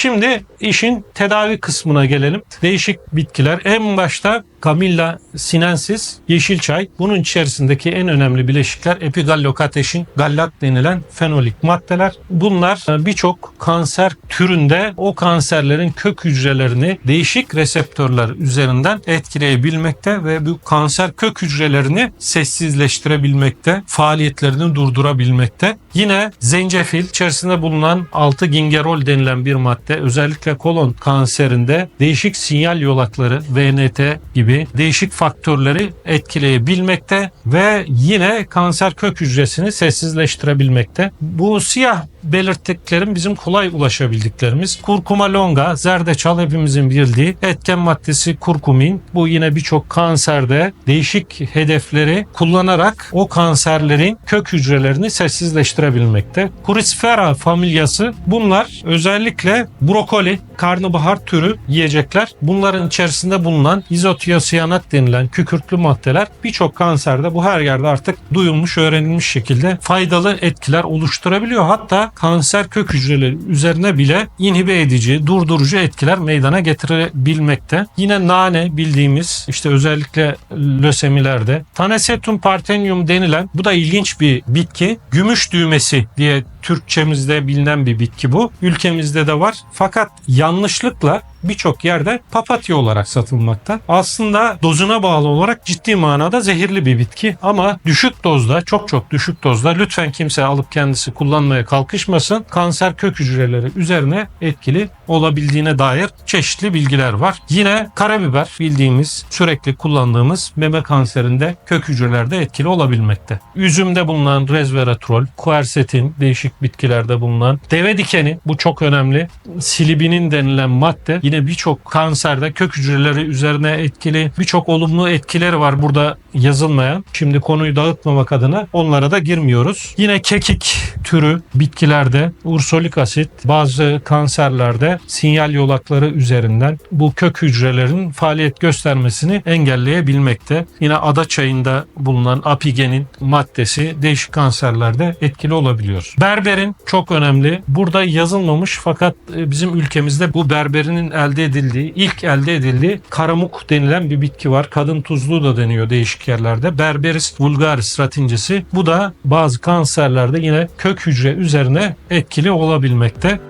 Şimdi işin tedavi kısmına gelelim. Değişik bitkiler. En başta Camilla sinensis, yeşil çay. Bunun içerisindeki en önemli bileşikler epigallokateşin, gallat denilen fenolik maddeler. Bunlar e, birçok kanser türünde o kanserlerin kök hücrelerini değişik reseptörler üzerinden etkileyebilmekte ve bu kanser kök hücrelerini sessizleştirebilmekte, faaliyetlerini durdurabilmekte. Yine zencefil içerisinde bulunan 6 gingerol denilen bir madde özellikle kolon kanserinde değişik sinyal yolakları VNT gibi değişik faktörleri etkileyebilmekte ve yine kanser kök hücresini sessizleştirebilmekte. Bu siyah belirttiklerim bizim kolay ulaşabildiklerimiz. Kurkuma longa, zerdeçal hepimizin bildiği etken maddesi kurkumin. Bu yine birçok kanserde değişik hedefleri kullanarak o kanserlerin kök hücrelerini sessizleştirebilmekte. Crucifera familyası bunlar özellikle brokoli, karnabahar türü yiyecekler. Bunların içerisinde bulunan izotiosiyanat denilen kükürtlü maddeler birçok kanserde bu her yerde artık duyulmuş, öğrenilmiş şekilde faydalı etkiler oluşturabiliyor. Hatta kanser kök hücreleri üzerine bile inhibe edici, durdurucu etkiler meydana getirebilmekte. Yine nane bildiğimiz işte özellikle lösemilerde Tanasetum parthenium denilen bu da ilginç bir bitki. Gümüş düğmesi diye Türkçemizde bilinen bir bitki bu. Ülkemizde de var. Fakat yanlışlıkla birçok yerde papatya olarak satılmakta. Aslında dozuna bağlı olarak ciddi manada zehirli bir bitki ama düşük dozda, çok çok düşük dozda lütfen kimse alıp kendisi kullanmaya kalkışmasın. Kanser kök hücreleri üzerine etkili olabildiğine dair çeşitli bilgiler var. Yine karabiber bildiğimiz, sürekli kullandığımız meme kanserinde kök hücrelerde etkili olabilmekte. Üzümde bulunan resveratrol, kuersetin, değişik bitkilerde bulunan deve dikeni bu çok önemli. Silibinin denilen madde yine birçok kanserde kök hücreleri üzerine etkili birçok olumlu etkileri var burada yazılmayan. Şimdi konuyu dağıtmamak adına onlara da girmiyoruz. Yine kekik türü bitkilerde ursolik asit bazı kanserlerde sinyal yolakları üzerinden bu kök hücrelerin faaliyet göstermesini engelleyebilmekte. Yine ada çayında bulunan apigenin maddesi değişik kanserlerde etkili olabiliyor. Berberin çok önemli. Burada yazılmamış fakat e, bizim ülkemizde bu berberinin elde edildiği, ilk elde edildiği karamuk denilen bir bitki var. Kadın tuzluğu da deniyor değişik yerlerde. Berberis vulgaris latincesi. Bu da bazı kanserlerde yine kök hücre üzerine etkili olabilmekte.